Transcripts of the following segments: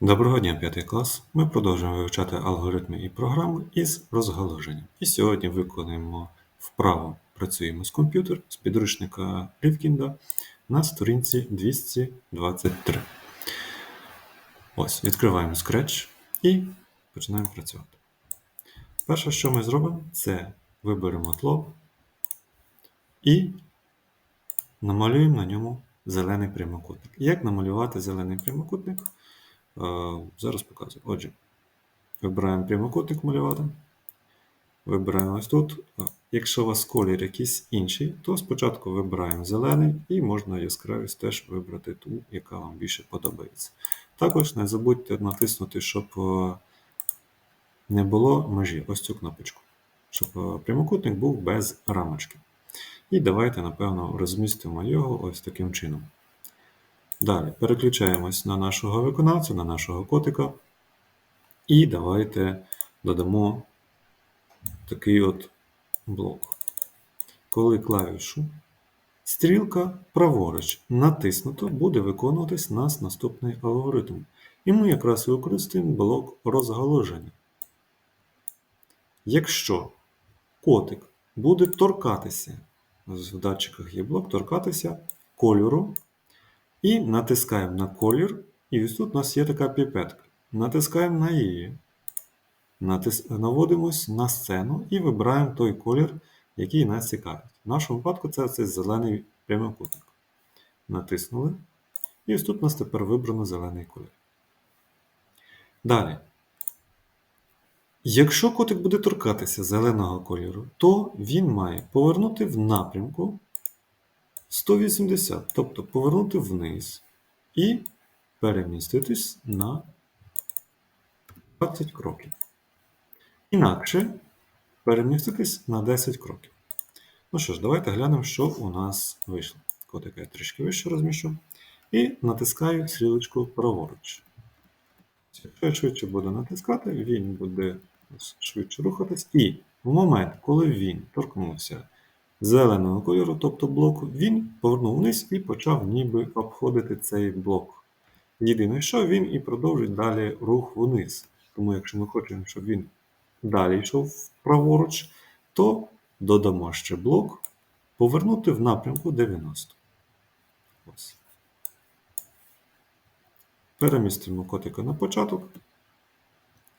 Доброго дня, 5 клас. Ми продовжуємо вивчати алгоритми і програми із розгалуженням. І сьогодні виконуємо вправо працюємо з комп'ютер з підручника Рівкінда на сторінці 223. Ось, відкриваємо Scratch і починаємо працювати. Перше, що ми зробимо, це виберемо тло і намалюємо на ньому зелений прямокутник. Як намалювати зелений прямокутник? Зараз показую. Отже, вибираємо прямокутник малювати. Вибираємо ось тут. Якщо у вас колір якийсь інший, то спочатку вибираємо зелений і можна яскравість теж вибрати ту, яка вам більше подобається. Також не забудьте натиснути, щоб е, не було межі, ось цю кнопочку, щоб е, прямокутник був без рамочки. І давайте, напевно, розмістимо його ось таким чином. Далі переключаємось на нашого виконавця, на нашого котика. І давайте додамо такий от блок. Коли клавішу стрілка праворуч натиснуто, буде виконуватись нас наступний алгоритм. І ми якраз використаємо блок розгалуження. Якщо котик буде торкатися, в датчиках є блок, торкатися кольору, і натискаємо на колір, і ось тут у нас є така піпетка. Натискаємо на її, натис... наводимось на сцену і вибираємо той колір, який нас цікавить. В нашому випадку це цей зелений прямокутник. Натиснули. І ось тут у нас тепер вибрано зелений колір. Далі. Якщо котик буде торкатися зеленого кольору, то він має повернути в напрямку 180, тобто повернути вниз і переміститись на 20 кроків. Інакше переміститись на 10 кроків. Ну що ж, давайте глянемо, що у нас вийшло. Котика я трішки вище розміщу. І натискаю стрілочку праворуч. Якщо я швидше буду натискати, він буде швидше рухатись. І в момент, коли він торкнувся зеленого кольору, тобто блоку, він повернув вниз і почав ніби обходити цей блок. Єдине, що він і продовжить далі рух вниз. Тому, якщо ми хочемо, щоб він далі йшов праворуч, то додамо ще блок повернути в напрямку 90. Ось. Перемістимо котика на початок.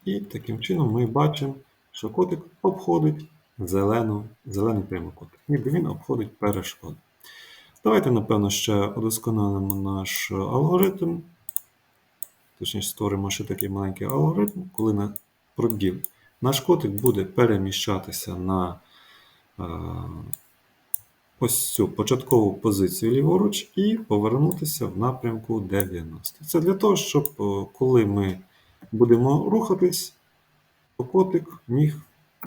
І таким чином ми бачимо, що котик обходить зелену, зелений прямокутник. Ніби він обходить перешкоди. Давайте, напевно, ще удосконалимо наш алгоритм. Точніше, створимо ще такий маленький алгоритм, коли на пробіл наш котик буде переміщатися на е, ось цю початкову позицію ліворуч і повернутися в напрямку 90. Це для того, щоб е, коли ми будемо рухатись, то котик міг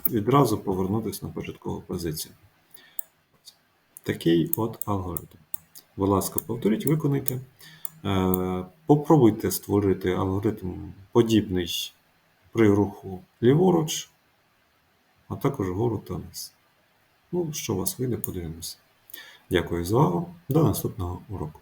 відразу повернутися на початкову позицію. Такий от алгоритм. Будь ласка, повторіть, виконайте. Е, Попробуйте створити алгоритм подібний при руху ліворуч, а також вгору та вниз. Ну, що у вас вийде, подивимося. Дякую за увагу. До наступного уроку.